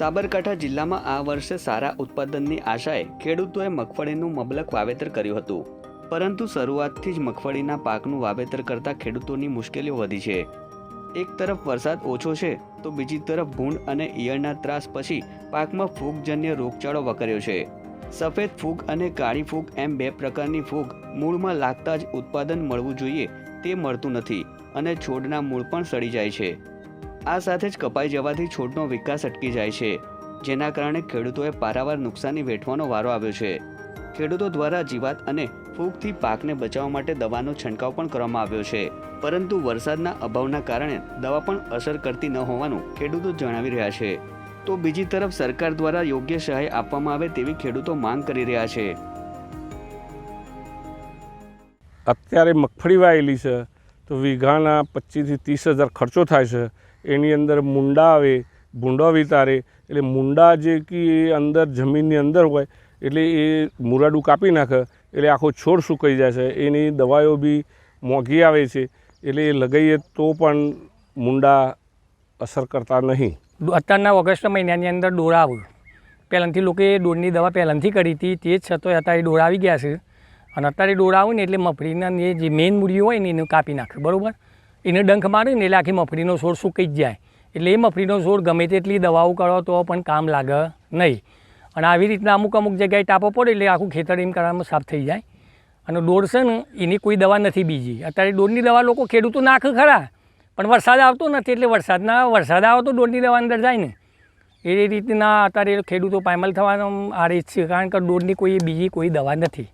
સાબરકાંઠા જિલ્લામાં આ વર્ષે સારા ઉત્પાદનની આશાએ ખેડૂતોએ મગફળીનું મબલક વાવેતર કર્યું હતું. પરંતુ શરૂઆતથી જ મગફળીના પાકનું વાવેતર કરતા ખેડૂતોની મુશ્કેલીઓ વધી છે. એક તરફ વરસાદ ઓછો છે, તો બીજી તરફ ભૂંડ અને ઈયળના ત્રાસ પછી પાકમાં ફૂગજન્ય રોગચાળો વકર્યો છે. સફેદ ફૂગ અને કાળી ફૂગ એમ બે પ્રકારની ફૂગ મૂળમાં લાગતા જ ઉત્પાદન મળવું જોઈએ તે મળતું નથી અને છોડના મૂળ પણ સડી જાય છે. આ સાથે જ કપાઈ જવાથી છોડનો વિકાસ અટકી જાય છે, જેના કારણે ખેડૂતોએ પારાવાર નુકસાની વેઠવાનો વારો આવ્યો છે. ખેડૂતો દ્વારા જીવાત અને ફૂગથી પાકને બચાવવા માટે દવાનો છંટકાવ પણ કરવામાં આવ્યો છે, પરંતુ વરસાદના અભાવના કારણે દવા પણ અસર કરતી ન હોવાનું ખેડૂતો જણાવી રહ્યા છે. તો બીજી તરફ સરકાર દ્વારા યોગ્ય સહાય આપવામાં આવે તેવી ખેડૂતો માંગ કરી રહ્યા છે. અત્યારે મગફળી વાયેલી છે, તો વીઘાના પચીસથી ત્રીસ હજાર ખર્ચો થાય છે. એની અંદર મુંડા આવે, ભૂંડો વિતારે, એટલે મુંડા જે કે એ અંદર જમીનની અંદર હોય, એટલે એ મુરાડું કાપી નાખે, એટલે આખો છોડ સુકાઈ જાય છે. એની દવાઓ બી મોંઘી આવે છે, એટલે એ લગાવીએ તો પણ મુંડા અસર કરતા નહીં. અત્યારના ઓગસ્ટ મહિનાની અંદર ડોળા આવ્યું. પહેલાંથી લોકોએ ડોળની દવા પહેલાંથી કરી હતી, તે જ છતાં અત્યારે ડોળા આવી ગયા છે. અને અત્યારે ડોળા આવે ને એટલે મફળીના એ જે મેઇન મૂળીઓ હોય ને એને કાપી નાખે, બરાબર? એને ડંખ મારે ને એટલે આખી મફળીનો છોડ સૂકી જ જાય. એટલે એ મફળીનો છોડ ગમે તેટલી દવાઓ કરો તો પણ કામ લાગે નહીં. અને આવી રીતના અમુક અમુક જગ્યાએ ટાપો પડે એટલે આખું ખેતર એમ કરવામાં સાફ થઈ જાય. અને ડોળ છે ને, એની કોઈ દવા નથી બીજી. અત્યારે ડોળની દવા લોકો ખેડૂતો નાખે ખરા, પણ વરસાદ આવતો નથી એટલે વરસાદના, વરસાદ આવે તો ડોળની દવા અંદર જાય ને. એ રીતના અત્યારે ખેડૂતો પાયમલ થવાનો આ રીત છે, કારણ કે ડોળની કોઈ બીજી કોઈ દવા નથી.